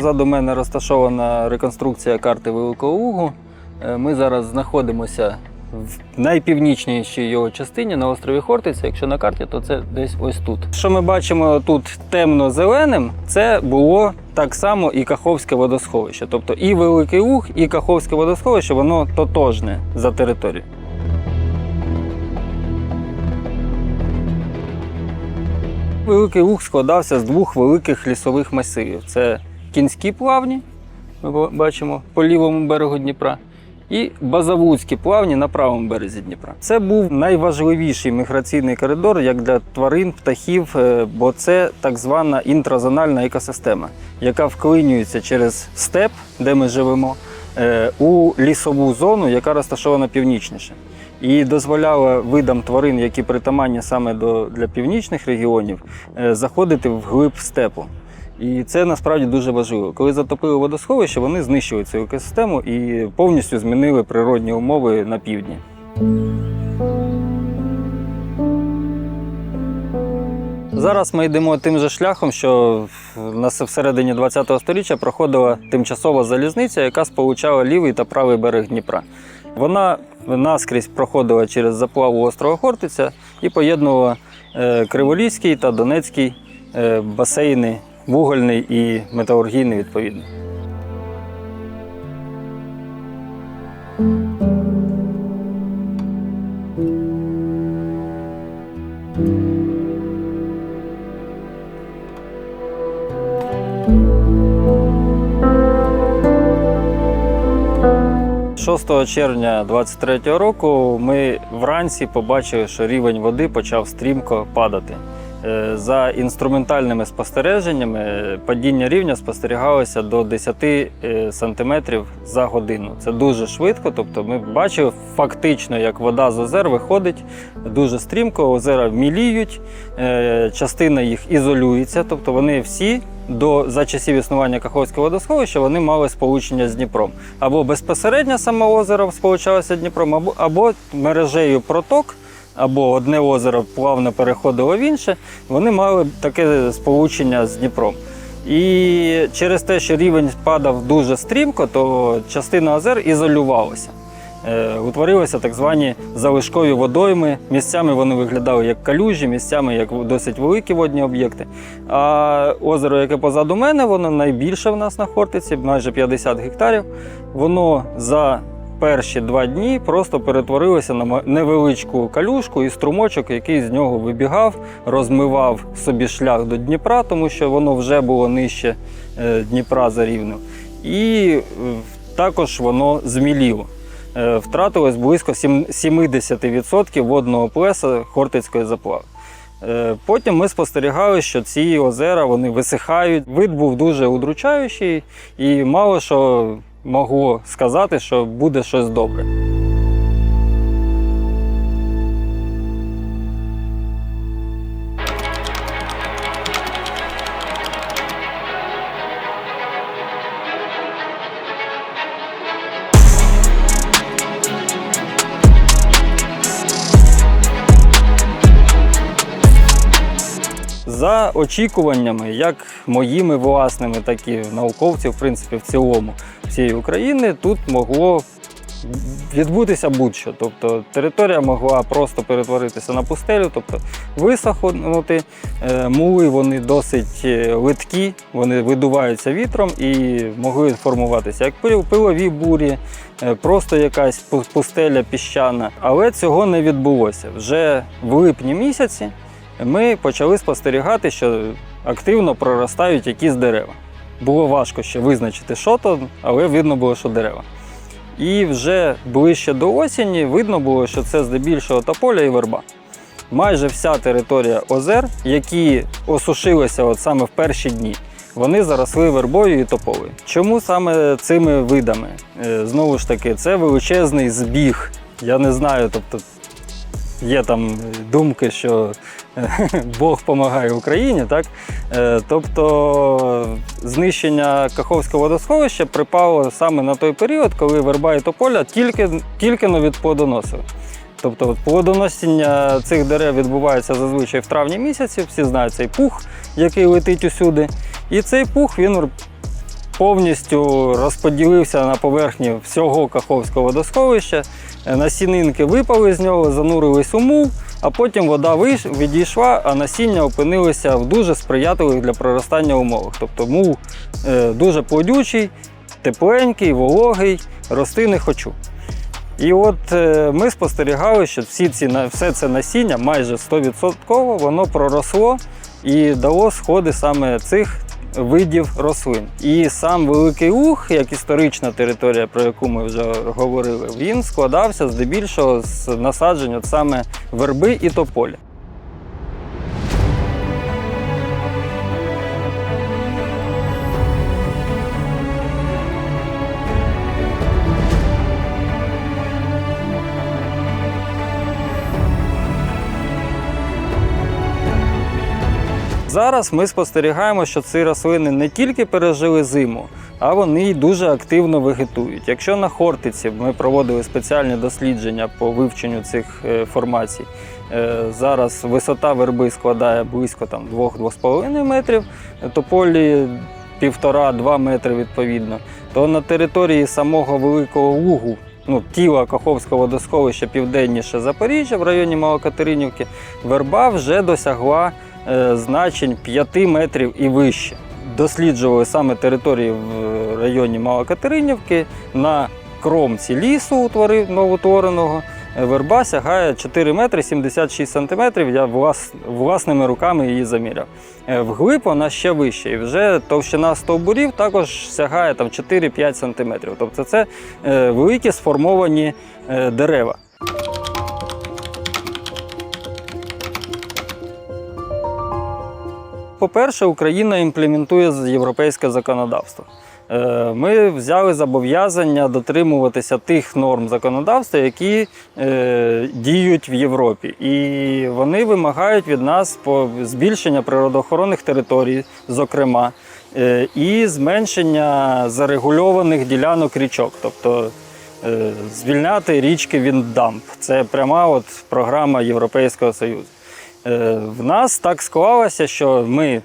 позаду мене розташована реконструкція карти Великого Лугу. Е, Ми зараз знаходимося в найпівнічнішій його частині на острові Хортиця. Якщо на карті, то це десь ось тут. Що ми бачимо тут темно-зеленим, це було так само і Каховське водосховище. Тобто і Великий Луг, і Каховське водосховище, воно тотожне за територією. Великий Луг складався з двох великих лісових масивів: це кінські плавні, ми бачимо по лівому берегу Дніпра, і Базавудські плавні на правому березі Дніпра. Це був найважливіший міграційний коридор як для тварин, птахів, е, бо це так звана інтразональна екосистема, яка вклинюється через степ, де ми живемо, е, у лісову зону, яка розташована північніше. І дозволяла видам тварин, які притаманні саме до, для північних регіонів, е, заходити в глиб степу. І це насправді дуже важливо. Коли затопили водосховище, вони знищили цю екосистему і повністю змінили природні умови на півдні. Зараз ми йдемо тим же шляхом, що в- на с- всередині ХХ століття проходила тимчасова залізниця, яка сполучала лівий та правий берег Дніпра. Вона наскрізь проходила через заплаву острова Хортиця і поєднувала е, Криволіський та Донецький е, басейни, вугольний і металургійний відповідно. – 6 червня 23 року ми вранці побачили, що рівень води почав стрімко падати. Е, За інструментальними спостереженнями падіння рівня спостерігалося до 10 е, сантиметрів за годину. Це дуже швидко. Тобто, ми бачили фактично, як вода з озер виходить дуже стрімко. Озера міліють, е, частина їх ізолюється, тобто вони всі. До за часів існування Каховського водосховища вони мали сполучення з Дніпром. Або безпосередньо саме озеро сполучалося з Дніпром, або, або мережею проток, або одне озеро плавно переходило в інше, вони мали таке сполучення з Дніпром. І через те, що рівень падав дуже стрімко, то частина озер ізолювалася. Е, Утворилися так звані залишкові водойми. Місцями вони виглядали як калюжі, місцями як досить великі водні об'єкти. А озеро, яке позаду мене, воно найбільше в нас на Хортиці, майже 50 гектарів. Воно за перші два дні просто перетворилося на невеличку калюшку і струмочок, який з нього вибігав, розмивав собі шлях до Дніпра, тому що воно вже було нижче е, Дніпра за рівнем. І е, також воно зміліло. Е, Втратилось близько 70% водного плеса Хортицької заплави. Потім ми спостерігали, що ці озера вони висихають. Вид був дуже удручаючий, і мало що могло сказати, що буде щось добре. За очікуваннями, як моїми власними, так і науковців, в принципі, в цілому всієї України, тут могло відбутися будь-що. Тобто територія могла просто перетворитися на пустелю, тобто висохнути. Е, Мули вони досить е, литкі, вони видуваються вітром і могли формуватися як пил- пилові бурі, е, просто якась пустеля піщана. Але цього не відбулося. Вже в липні місяці ми почали спостерігати, що активно проростають якісь дерева. Було важко ще визначити, що то, але видно було, що дерева. І вже ближче до осені видно було, що це здебільшого тополя і верба. Майже вся територія озер, які осушилися от саме в перші дні, вони заросли вербою і тополею. Чому саме цими видами? Е, Знову ж таки, це величезний збіг. Я не знаю, тобто є там думки, що е, Бог допомагає Україні, так? Е, Тобто знищення Каховського водосховища припало саме на той період, коли верба і тополя тільки, тільки но від плодоносили. Тобто плодоносіння цих дерев відбувається зазвичай в травні місяці, всі знають цей пух, який летить усюди. І цей пух він повністю розподілився на поверхні всього Каховського водосховища. Е, Насінинки випали з нього, занурились у мул, а потім вода відійшла, а насіння опинилися в дуже сприятливих для проростання умовах. Тобто мул е, дуже плодючий, тепленький, вологий, рости не хочу. І от е, ми спостерігали, що всі ці, все це насіння майже 100% воно проросло і дало сходи саме цих видів рослин. І сам Великий Луг, як історична територія, про яку ми вже говорили, він складався здебільшого з насаджень от саме верби і тополі. Зараз ми спостерігаємо, що ці рослини не тільки пережили зиму, а вони й дуже активно вегетують. Якщо на Хортиці ми проводили спеціальні дослідження по вивченню цих е, формацій, е, зараз висота верби складає близько 2-2,5 метрів, тополі 1,5-2 метри відповідно, то на території самого Великого Лугу, ну, тіла Каховського водосховища південніше Запоріжжя в районі Малокатеринівки, верба вже досягла значень 5 метрів і вище. Досліджували саме території в районі Малокатеринівки на кромці лісу новоутвореного. Е, Верба сягає 4 метри 76 сантиметрів. Я влас, власними руками її заміряв. Е, Вглиб вона ще вище. І вже товщина стовбурів також сягає там 4-5 сантиметрів. Тобто це е, великі сформовані е, дерева. По-перше, Україна імплементує європейське законодавство. Е, Ми взяли зобов'язання дотримуватися тих норм законодавства, які е, діють в Європі. І вони вимагають від нас збільшення природоохоронних територій, зокрема, е, і зменшення зарегульованих ділянок річок. Тобто звільняти річки від дамб. Це пряма от програма Європейського Союзу. Е, В нас так склалося, що ми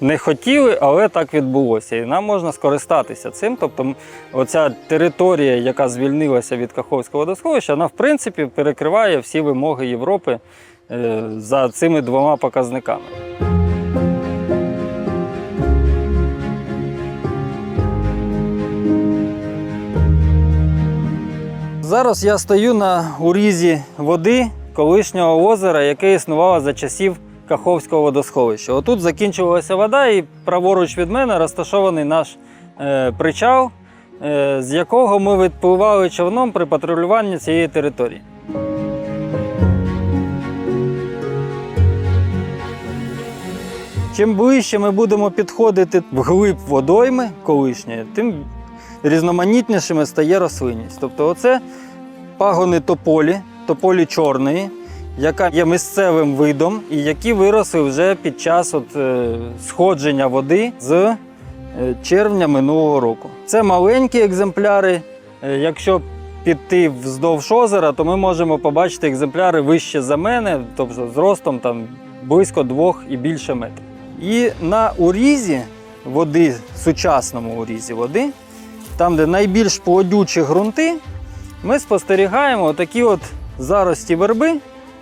не хотіли, але так відбулося. І нам можна скористатися цим. Тобто, оця територія, яка звільнилася від Каховського водосховища, вона в принципі перекриває всі вимоги Європи е, за цими двома показниками. Зараз я стою на урізі води колишнього озера, яке існувало за часів Каховського водосховища. Отут закінчувалася вода, і праворуч від мене розташований наш е, причал, е, з якого ми відпливали човном при патрулюванні цієї території. Чим ближче ми будемо підходити вглиб водойми колишньої, тим різноманітнішими стає рослинність. Тобто, оце пагони тополі, тополі чорної, яка є місцевим видом, і які виросли вже під час от, е, сходження води з е, червня минулого року. Це маленькі екземпляри. Е, Якщо піти вздовж озера, то ми можемо побачити екземпляри вище за мене, тобто з ростом там близько двох і більше метрів. І на урізі води, сучасному урізі води, там, де найбільш плодючі ґрунти, ми спостерігаємо такі от зарості верби.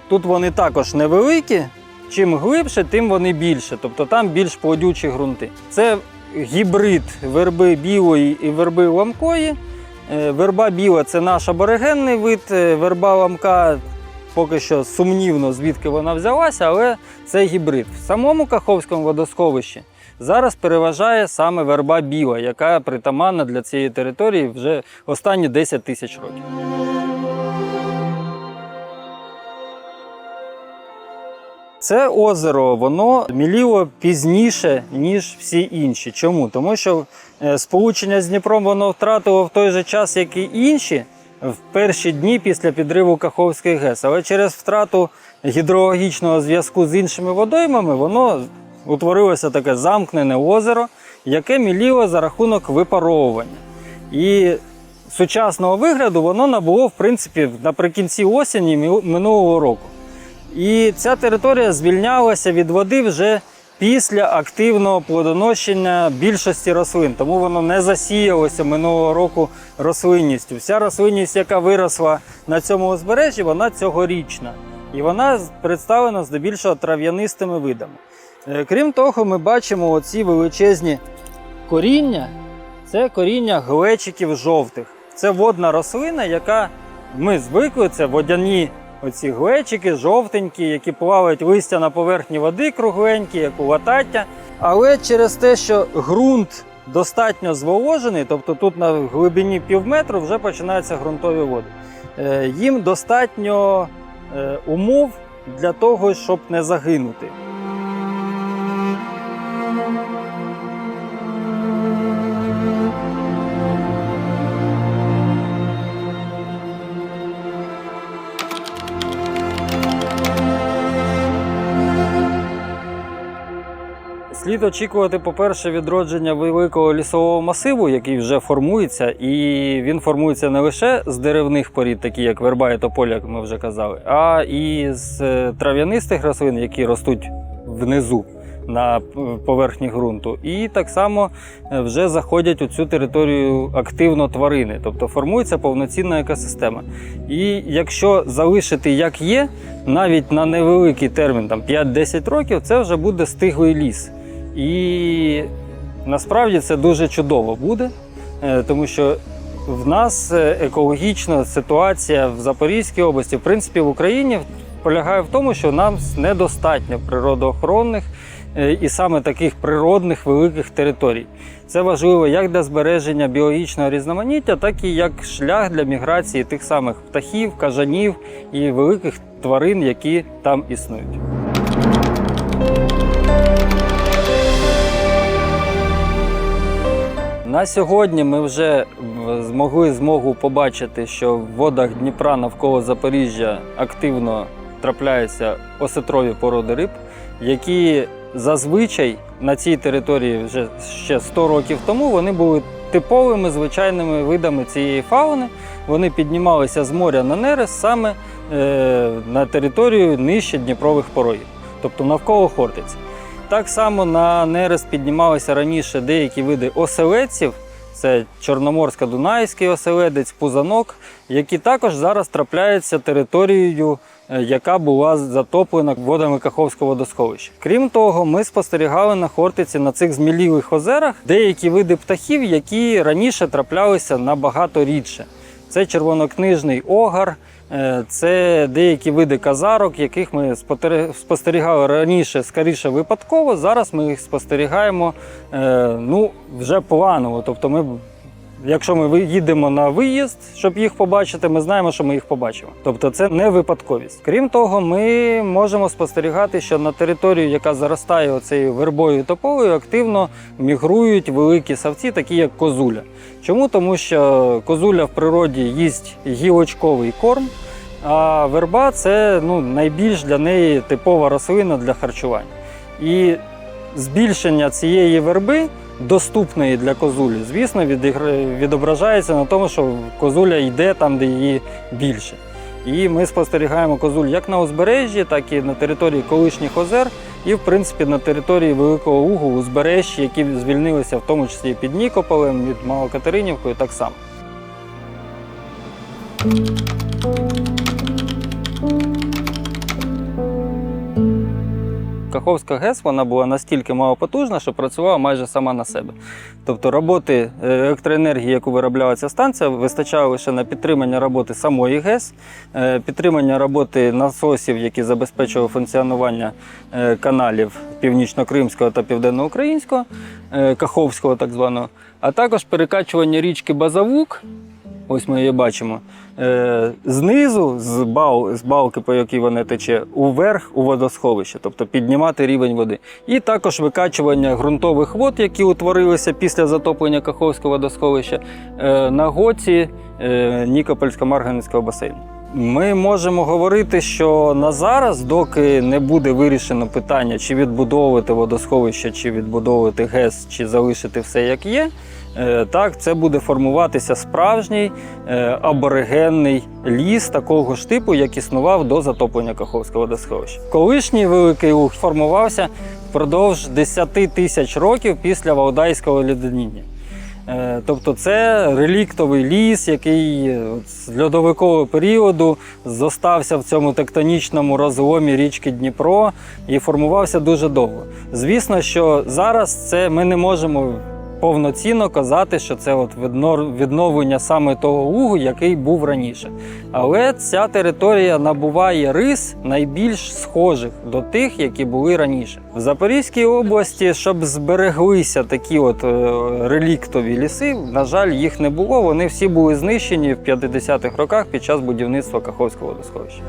Тут вони також невеликі. Чим глибше, тим вони більше. Тобто там більш плодючі ґрунти. Це гібрид верби білої і верби ламкої. Е, Верба біла це наш аборигенний вид, е, верба ламка поки що сумнівно, звідки вона взялася, але це гібрид. В самому Каховському водосховищі зараз переважає саме верба біла, яка притаманна для цієї території вже останні 10 тисяч років. Це озеро воно міліло пізніше, ніж всі інші. Чому? Тому що е, сполучення з Дніпром воно втратило в той же час, як і інші, в перші дні після підриву Каховської ГЕС. Але через втрату гідрологічного зв'язку з іншими водоймами воно утворилося таке замкнене озеро, яке міліло за рахунок випаровування. І сучасного вигляду воно набуло, в принципі, наприкінці осені минулого року. І ця територія звільнялася від води вже після активного плодоношення більшості рослин, тому воно не засіялося минулого року рослинністю. Вся рослинність, яка виросла на цьому узбережжі, вона цьогорічна. І вона представлена здебільшого трав'янистими видами. Е, Крім того, ми бачимо оці величезні коріння. Це коріння глечиків жовтих. Це водна рослина, яка ми звикли, це водяні оці глечики, жовтенькі, які плавають листя на поверхні води кругленькі, як у латаття. Але через те, що ґрунт достатньо зволожений, тобто тут на глибині пів метру вже починаються ґрунтові води. е, Їм достатньо е, умов для того, щоб не загинути. Слід очікувати, по-перше, відродження великого лісового масиву, який вже формується, і він формується не лише з деревних порід, такі як верба і тополя, як ми вже казали, а і з е, трав'янистих рослин, які ростуть внизу на поверхні ґрунту. І так само е, вже заходять у цю територію активно тварини, тобто формується повноцінна екосистема. І якщо залишити як є, навіть на невеликий термін, там 5-10 років, це вже буде стиглий ліс. І насправді це дуже чудово буде, е, тому що в нас екологічна ситуація в Запорізькій області, в принципі, в Україні полягає в тому, що нам недостатньо природоохоронних е, і саме таких природних великих територій. Це важливо як для збереження біологічного різноманіття, так і як шлях для міграції тих самих птахів, кажанів і великих тварин, які там існують. На сьогодні ми вже змогли змогу побачити, що в водах Дніпра навколо Запоріжжя активно трапляються осетрові породи риб, які зазвичай на цій території вже ще 100 років тому вони були типовими звичайними видами цієї фауни. Вони піднімалися з моря на нерест саме е, на територію нижче Дніпрових порогів, тобто навколо Хортиці. Так само на нерест піднімалися раніше деякі види оселедців, це чорноморсько-дунайський оселедець, пузанок, які також зараз трапляються територією, е, яка була затоплена водами Каховського водосховища. Крім того, ми спостерігали на Хортиці на цих змілілих озерах деякі види птахів, які раніше траплялися набагато рідше. Це червонокнижний огар, це деякі види казарок, яких ми спостерігали раніше скоріше випадково. Зараз ми їх спостерігаємо е, ну, вже планово. Тобто, ми, якщо ми їдемо на виїзд, щоб їх побачити, ми знаємо, що ми їх побачимо. Тобто, це не випадковість. Крім того, ми можемо спостерігати, що на територію, яка заростає оцею вербою і тополею, активно мігрують великі савці, такі як козуля. Чому? Тому що козуля в природі їсть гілочковий корм, а верба це ну, найбільш для неї типова рослина для харчування. І збільшення цієї верби, доступної для козулі, звісно, відображається на тому, що козуля йде там, де її більше. І ми спостерігаємо козуль як на узбережжі, так і на території колишніх озер, і в принципі на території Великого Угу, узбережжя, які звільнилися в тому числі під Нікополем, від Малокатеринівкою, так само. Каховська ГЕС вона була настільки малопотужна, що працювала майже сама на себе. Тобто роботи е, електроенергії, яку виробляла ця станція, вистачало лише на підтримання роботи самої ГЕС, е, підтримання роботи насосів, які забезпечували функціонування е, каналів північно-кримського та південноукраїнського, Каховського так званого, а також перекачування річки Базавук. Ось ми її бачимо. Е, знизу, з, бал, з балки, по якій вона тече, уверх у водосховище, тобто піднімати рівень води. І також викачування ґрунтових вод, які утворилися після затоплення Каховського водосховища, е, на гоці е, Нікопольсько-Марганецького басейну. Ми можемо говорити, що на зараз, доки не буде вирішено питання, чи відбудовувати водосховище, чи відбудовувати ГЕС, чи залишити все як є. е, Так, це буде формуватися справжній е, аборигенний ліс такого ж типу, як існував до затоплення Каховського водосховища. Колишній великий луг формувався впродовж 10 тисяч років після Валдайського леденіння. Е, Тобто це реліктовий ліс, який е, з льодовикового періоду зостався в цьому тектонічному розломі річки Дніпро і формувався дуже довго. Звісно, що зараз це ми не можемо повноцінно казати, що це от відно- відновлення саме того лугу, який був раніше. Але ця територія набуває рис найбільш схожих до тих, які були раніше. В Запорізькій області, щоб збереглися такі от е, реліктові ліси, на жаль, їх не було. Вони всі були знищені в 50-х роках під час будівництва Каховського водосховища.